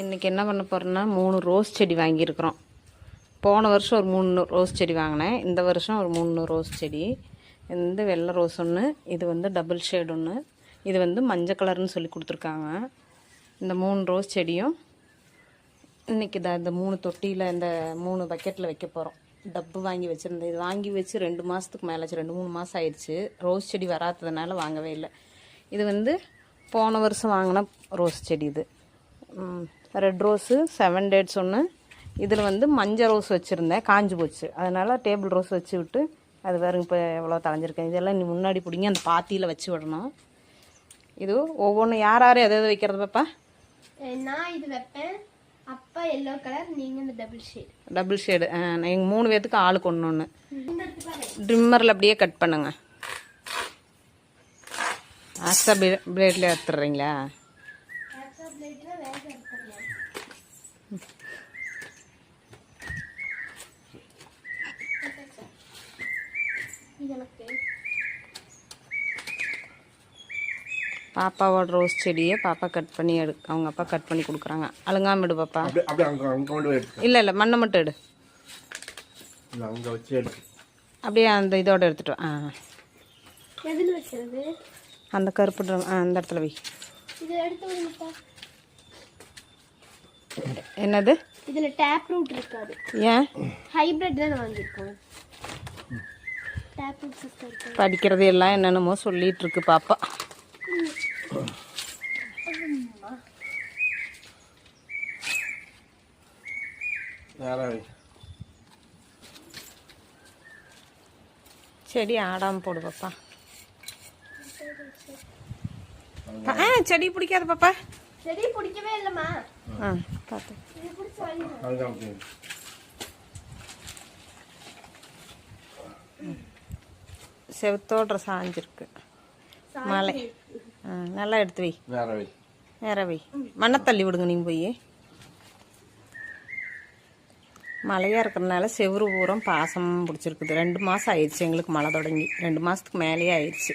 இன்றைக்கி என்ன பண்ண போகிறோன்னா மூணு ரோஸ் செடி வாங்கியிருக்கிறோம். போன வருஷம் ஒரு மூணு ரோஸ் செடி வாங்கினேன். இந்த வருஷம் ஒரு மூணு ரோஸ் செடி. இந்த வெள்ளை ரோஸ் ஒன்று இது வந்து டபுள் ஷேட் ஒன்று இது வந்து மஞ்சள் கலர்னு சொல்லி கொடுத்துருக்காங்க. இந்த மூணு ரோஸ் செடியும் இன்றைக்கி தான் இந்த மூணு தொட்டியில் இந்த மூணு பக்கெட்டில் வைக்க போகிறோம் டப்பு வாங்கி வச்சுருந்தேன். இது வாங்கி வச்சு ரெண்டு மாதத்துக்கு மேலே ரெண்டு மூணு மாதம் ஆயிடுச்சு. ரோஸ் செடி வராததுனால வாங்கவே இல்லை. இது வந்து போன வருஷம் வாங்கின ரோஸ் செடி இது. ரெட் ரோஸு செவன் டேட்ஸ் ஒன்று இதில் வந்து மஞ்சள் ரோஸ் வச்சுருந்தேன். காஞ்சு போச்சு. அதனால் டேபிள் ரோஸ் வச்சு விட்டு அது பாருங்க இப்போ எவ்வளோ தலைஞ்சிருக்கேன் இதெல்லாம் நீ முன்னாடி பிடிங்கி அந்த பாத்தியில் வச்சு விடணும். இது ஒவ்வொன்றும் யார் யார் எதை எதை வைக்கிறது பாப்பா? நான் இது வைப்பேன். அப்பா எல்லோ கலர் நீங்க இந்த டபுள் ஷேட் டபுள் ஷேடு எங்கள் மூணு பேர்த்துக்கு ஆளுக்கு ஒன்று ஒன்று. ட்ரிம்மரில் அப்படியே கட் பண்ணுங்க. ஆக்ஸா பிளேட்ல எடுத்துடுறீங்களா? பாப்பாவோட ரோஸ் செடியை பாப்பா கட் பண்ணி எடு அவங்க அப்பா கட் பண்ணி கொடுக்குறாங்க. அழுங்காம எடு பாப்பா. அப்படியே அப்படியே அங்கே அங்கே கொண்டு போய் எடுத்து இல்லை இல்லை மண்ணை மட்டும் எடு. அப்படியே அந்த இதோட எடுத்துட்டு. ஆ அந்த கருப்பு அந்த இடத்துல வை. இது எடுத்து விடுங்கப்பா. என்னது? இதுல டேப் ரூட் இருக்காது. ஏன்? ஹைபிரிட் தான் வாங்கியிருக்கோம் டேப் ரூட் படிக்கிறது எல்லாம் என்னென்னமோ சொல்லிட்டு இருக்கு பாப்பா. செடி ஆடாமல் போடு பாப்பா. ஆ செடி பிடிக்காது பாப்பா. செடி பிடிக்கவே இல்லைம்மா. ஆ பார்த்து செவத்தோட சாஞ்சிருக்கு மலை. ஆ நல்லா எடுத்து வை. வேற வை. வேற வை. மண்ணை தள்ளி விடுங்க நீங்கள் போய். மழையாக இருக்கிறனால செவ்வறு பூரம் பாசமும் பிடிச்சிருக்குது. ரெண்டு மாதம் ஆயிடுச்சு எங்களுக்கு மழை தொடங்கி. ரெண்டு மாதத்துக்கு மேலேயே ஆயிடுச்சு.